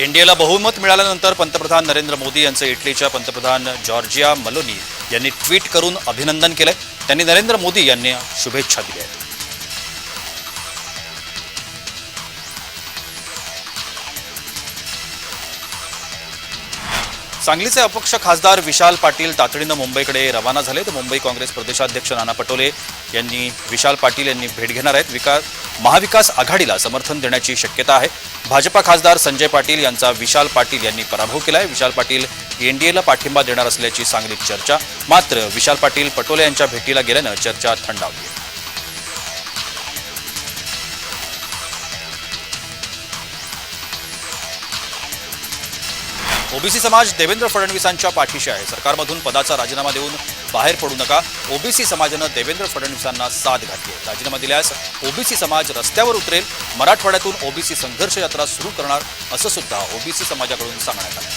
एनडीएला बहुमत मिळाल्यानंतर पंतप्रधान नरेंद्र मोदी यांचं इटलीच्या पंतप्रधान जॉर्जिया मलोनी यांनी ट्विट करून अभिनंदन केलंय. त्यांनी नरेंद्र मोदी यांनी शुभेच्छा दिल्या आहेत. सांगलीचे अपक्ष खासदार विशाल पाटील तातडीनं मुंबईकडे रवाना झाले. तर मुंबई काँग्रेस प्रदेशाध्यक्ष नाना पटोले यांनी विशाल पाटील यांनी भेट घेणार आहेत. विकास महाविकास आघाडीला समर्थन देण्याची शक्यता आहे. भाजपा खासदार संजय पाटील यांचा विशाल पाटील यांनी पराभव केला आहे विशाल पाटील एनडीएला पाठिंबा देणार असल्याची सांगलीत चर्चा. मात्र विशाल पाटील पटोले यांच्या भेटीला गेल्यानं चर्चा थंडावली ओबीसी समाज देवेंद्र फडणवीसांच्या पाठीशी आहे. सरकारमधून पदाचा राजीनामा देऊन बाहेर पडू नका. ओबीसी समाजानं देवेंद्र फडणवीसांना साथ घातली आहे. राजीनामा दिल्यास ओबीसी समाज रस्त्यावर उतरेल. मराठवाड्यातून ओबीसी संघर्ष यात्रा सुरू करणार असं सुद्धा ओबीसी समाजाकडून सांगण्यात आलं.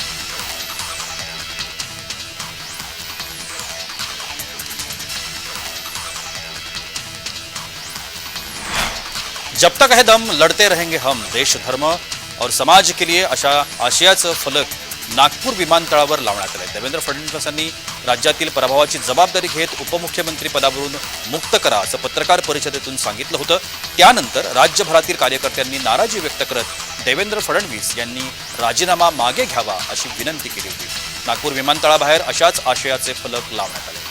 जब तक है दम लढते रहेंगे हम देश धर्म और समाज के लिए अशा आशयाचं फलक नागपूर विमानतळावर लावण्यात आले. देवेंद्र फडणवीसांनी राज्यातील प्रभावाची जबाबदारी घेत उपमुख्यमंत्री पदावरून मुक्त करा असं पत्रकार परिषदेतून सांगितलं होतं. त्यानंतर राज्यभरातील कार्यकर्त्यांनी नाराजी व्यक्त करत देवेंद्र फडणवीस यांनी राजीनामा मागे घ्यावा अशी विनंती केली होती. नागपूर विमानतळाबाहेर अशाच आशयाचे फलक लावण्यात आले.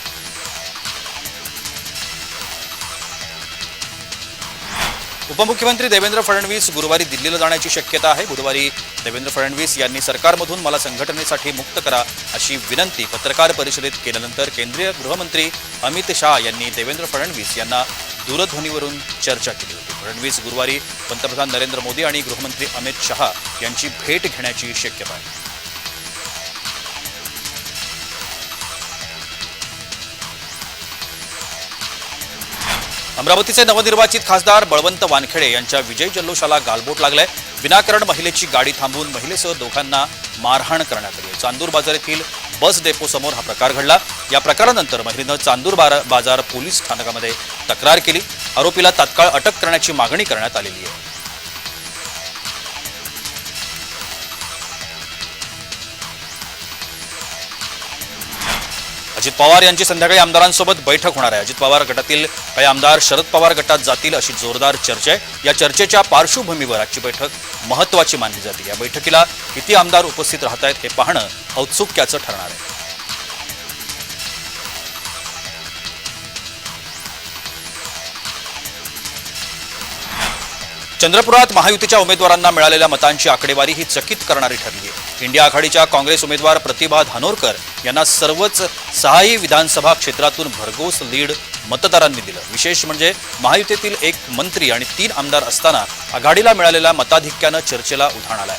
उपमुख्यमंत्री देवेंद्र फडणवीस गुरुवारी दिल्लीला जाण्याची शक्यता आहे. बुधवारी देवेंद्र फडणवीस यांनी सरकारमधून मला संघटनेसाठी मुक्त करा अशी विनंती पत्रकार परिषदेत केल्यानंतर केंद्रीय गृहमंत्री अमित शहा यांनी देवेंद्र फडणवीस यांना दूरध्वनीवरून चर्चा केली होती. फडणवीस गुरुवारी पंतप्रधान नरेंद्र मोदी आणि गृहमंत्री अमित शहा यांची भेट घेण्याची शक्यता आहे. अमरावतीचे नवनिर्वाचित खासदार बळवंत वानखेडे यांच्या विजय जल्लोषाला गालबोट लागलाय. विनाकारण महिलेची गाडी थांबवून महिलेसह दोघांना मारहाण करण्यात आली चांदूर बाजार येथील बस डेपोसमोर हा प्रकार घडला. या प्रकारानंतर महिलेनं चांदूर बाजार पोलीस स्थानकामध्ये तक्रार केली. आरोपीला तात्काळ अटक करण्याची मागणी करण्यात आलेली आहे. अजित पवार यांची संध्याकाळी आमदारांसोबत बैठक होणार आहे. अजित पवार गटातील काही आमदार शरद पवार गटात जातील अशी जोरदार चर्चा आहे. या चर्चेच्या पार्श्वभूमीवर आजची बैठक महत्वाची मानली जाते. या बैठकीला किती आमदार उपस्थित राहत आहेत हे पाहणं औत्सुक्याचं ठरणार आहे. चंद्रपुरात महायुतीच्या उमेदवारांना मिळालेल्या मतांची आकडेवारी ही चकित करणारी ठरली आहे. इंडिया आघाडीच्या काँग्रेस उमेदवार प्रतिभा धानोरकर यांना सर्वच सहाही विधानसभा क्षेत्रातून भरघोस लीड मतदारांनी दिलं. विशेष म्हणजे महायुतीतील एक मंत्री आणि तीन आमदार असताना आघाडीला मिळालेल्या मताधिक्यानं चर्चेला उधाण आलाय.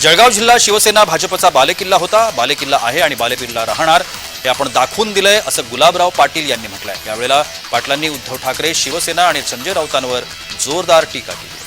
जळगाव जिल्हा शिवसेना भाजपचा बालेकिल्ला होता. बालेकिल्ला आहे आणि बालेकिल्ला राहणार. हे आपण दाखवून दिलंय असं गुलाबराव पाटील यांनी म्हटलंय. यावेळेला पाटलांनी उद्धव ठाकरे शिवसेना आणि संजय राऊतांवर जोरदार टीका केली.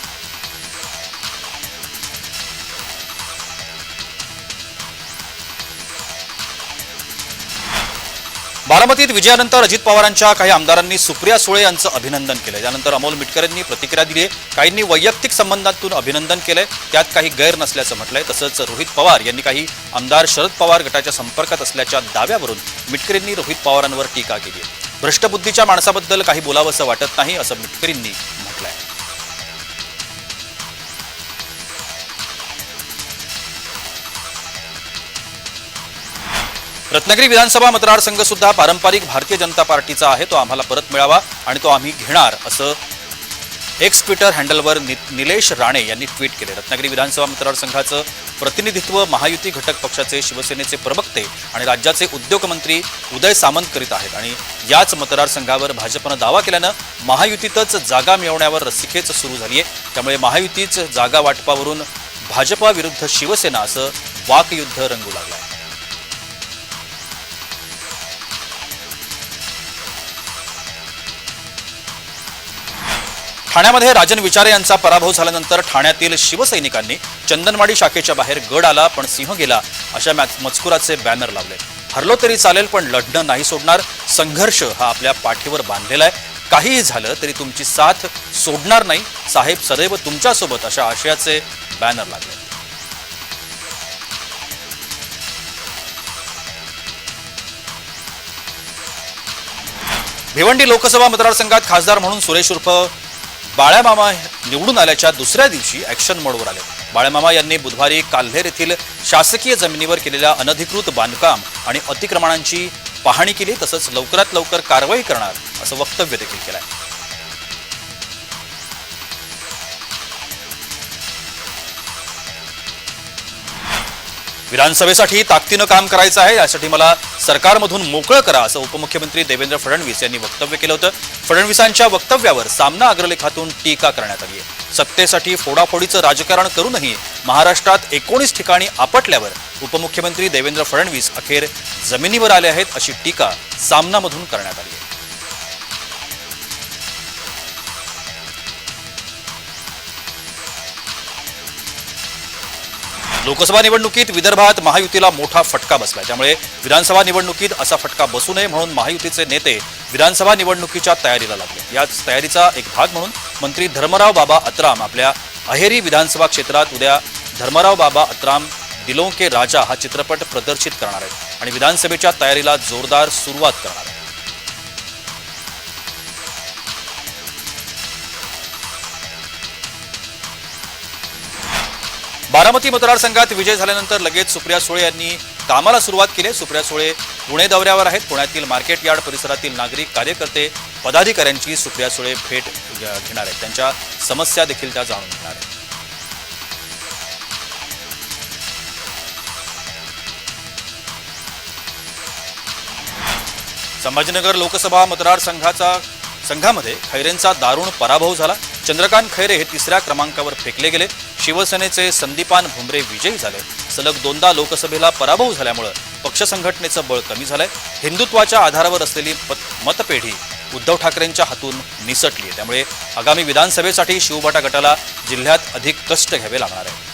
बारामतीत विजयानंतर अजित पवारांच्या काही आमदारांनी सुप्रिया सुळे यांचं अभिनंदन केलं त्यानंतर अमोल मिटकर यांनी प्रतिक्रिया दिली आहे काहींनी वैयक्तिक संबंधातून अभिनंदन केलंय. त्यात काही गैर नसल्याचं म्हटलंय. तसंच रोहित पवार यांनी काही आमदार शरद पवार गटाच्या संपर्कात असल्याच्या दाव्यावरून मिटकरींनी रोहित पवारांवर टीका केली भ्रष्टबुद्धीच्या माणसाबद्दल काही बोलावंसं वाटत नाही असं मिटकरींनी रत्नागिरी विधानसभा मतदारसंघ सुद्धा पारंपरिक भारतीय जनता पार्टीचा आहे. तो आम्हाला परत मिळावा आणि तो आम्ही घेणार असं एक्स ट्विटर हँडलवर नि निलेश राणे यांनी ट्विट केले. रत्नागिरी विधानसभा मतदारसंघाचं प्रतिनिधित्व महायुती घटक पक्षाचे शिवसेनेचे प्रवक्ते आणि राज्याचे उद्योगमंत्री उदय सामंत करीत आहेत. आणि याच मतदारसंघावर भाजपनं दावा केल्यानं महायुतीतच जागा मिळवण्यावर रस्सीखेच सुरू झाली आहे त्यामुळे महायुतीच जागा वाटपावरून भाजपाविरुद्ध शिवसेना असं वाकयुद्ध रंगू लागलं आहे ठाण्यामध्ये राजन विचारे यांचा पराभव झाल्यानंतर ठाण्यातील शिवसैनिकांनी चंदनवाडी शाखेच्या बाहेर गड आला पण सिंह गेला. अशा मजकुराचे बॅनर लावले. हरलो तरी चालेल पण लढणं नाही सोडणार. संघर्ष हा आपल्या पाठीवर बांधलेला आहे. काहीही झालं तरी तुमची साथ सोडणार नाही. साहेब सदैव तुमच्यासोबत अशा आशयाचे बॅनर लागले भिवंडी लोकसभा मतदारसंघात खासदार म्हणून सुरेश उर्फ बाळ्यामामा निवडून आल्याच्या दुसऱ्या दिवशी ॲक्शन मोडवर आले. बाळ्यामामा यांनी बुधवारी काल्हेर येथील शासकीय जमिनीवर केलेल्या अनधिकृत बांधकाम आणि अतिक्रमणांची पाहणी केली तसंच लवकरात लवकर कारवाई करणार असं वक्तव्य देखील केलं आहे विधानसभेसाठी ताकदीनं काम करायचं आहे यासाठी मला सरकारमधून मोकळं करा असं उपमुख्यमंत्री देवेंद्र फडणवीस यांनी वक्तव्य केलं होतं. फडणवीसांच्या वक्तव्यावर सामना अग्रलेखातून टीका करण्यात आली आहे. सत्तेसाठी फोडाफोडीचं राजकारण करूनही महाराष्ट्रात एकोणीस ठिकाणी आपटल्यावर उपमुख्यमंत्री देवेंद्र फडणवीस अखेर जमिनीवर आले आहेत अशी टीका सामनामधून करण्यात आली आहे. लोकसभा निवडणुकीत विदर्भात महायुतीला मोठा फटका बसला त्यामुळे विधानसभा निवडणुकीत असा फटका बसू नये म्हणून महायुतीचे नेते विधानसभा निवडणुकीच्या तयारीला लागले. याच तयारीचा एक भाग म्हणून मंत्री धर्मराव बाबा अत्राम आपल्या अहेरी विधानसभा क्षेत्रात उद्या धर्मराव बाबा अत्राम दिलों के राजा हा चित्रपट प्रदर्शित करणार आहेत आणि विधानसभेच्या तयारीला जोरदार सुरुवात करणार आहेत. बारामती मतदारसंघात विजय झाल्यानंतर लगेच सुप्रिया सुळे यांनी कामाला सुरुवात केली. सुप्रिया सुळे पुणे दौऱ्यावर आहेत. पुण्यातील मार्केट यार्ड परिसरातील नागरिक कार्यकर्ते पदाधिकाऱ्यांची सुप्रिया सुळे भेट घेणार आहेत. त्यांच्या समस्या देखील त्या जाणून घेणार आहेत. संभाजीनगर लोकसभा मतदारसंघाचा संघामध्ये खैरेंचा दारुण पराभव झाला. चंद्रकांत खैरे हे तिसऱ्या क्रमांकावर फेकले गेले. शिवसेनेचे संदीपान भुमरे विजयी झाले. सलग दोनदा लोकसभेला पराभव झाल्यामुळं पक्ष संघटनेचं बळ कमी झालंय. हिंदुत्वाच्या आधारावर असलेली पत- मतपेढी उद्धव ठाकरेंच्या हातून निसटली आहे त्यामुळे आगामी विधानसभेसाठी शिवबाटा गटाला जिल्ह्यात अधिक कष्ट घ्यावे लागणार आहे